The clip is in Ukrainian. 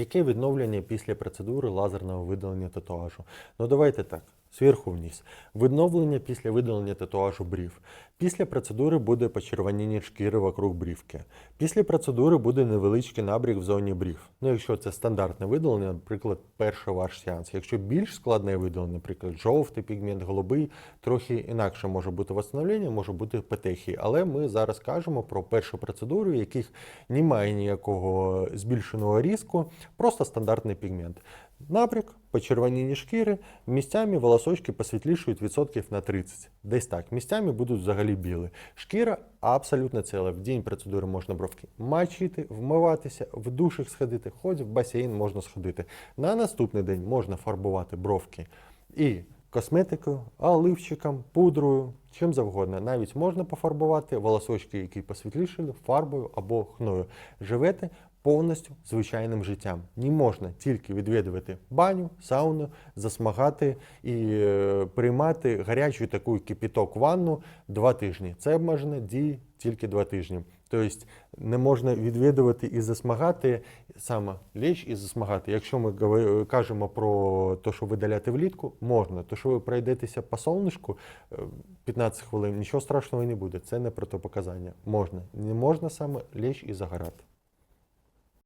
Яке відновлення після процедури лазерного видалення татуажу? Ну давайте так. Зверху вниз. Відновлення після видалення татуажу брів. Після процедури буде почервоніння шкіри вокруг брівки. Після процедури буде невеличкий набрік в зоні брів. Ну, якщо це стандартне видалення, наприклад, перший ваш сеанс. Якщо більш складне видалення, наприклад, жовтий пігмент, голубий, трохи інакше може бути восстановлення, може бути петехії. Але ми зараз кажемо про першу процедуру, в яких немає ніякого збільшеного різку, просто стандартний пігмент. Набрік, почервоніння шкіри, місцями волосочки посвітлішують відсотків на 30. Десь так. Місцями будуть взагалі білі. Шкіра абсолютно ціла. В день процедури можна бровки мачити, вмиватися, в душик сходити, хоч в басейн можна сходити. На наступний день можна фарбувати бровки і косметикою, оливчиком, пудрою, чим завгодно. Навіть можна пофарбувати волосочки, які посвітлішали, фарбою або хною. Живете повністю звичайним життям. Не можна тільки відвідувати баню, сауну, засмагати і е, приймати гарячу таку кипіток ванну два тижні. Це обмежено діє тільки два тижні. Тобто не можна відвідувати і засмагати, саме ліч і засмагати. Якщо ми кажемо про те, що видаляти влітку, можна. То, що ви пройдетеся по сонечку е, 15 хвилин, нічого страшного не буде. Це не протипоказання. Можна. Не можна саме ліч і загорати.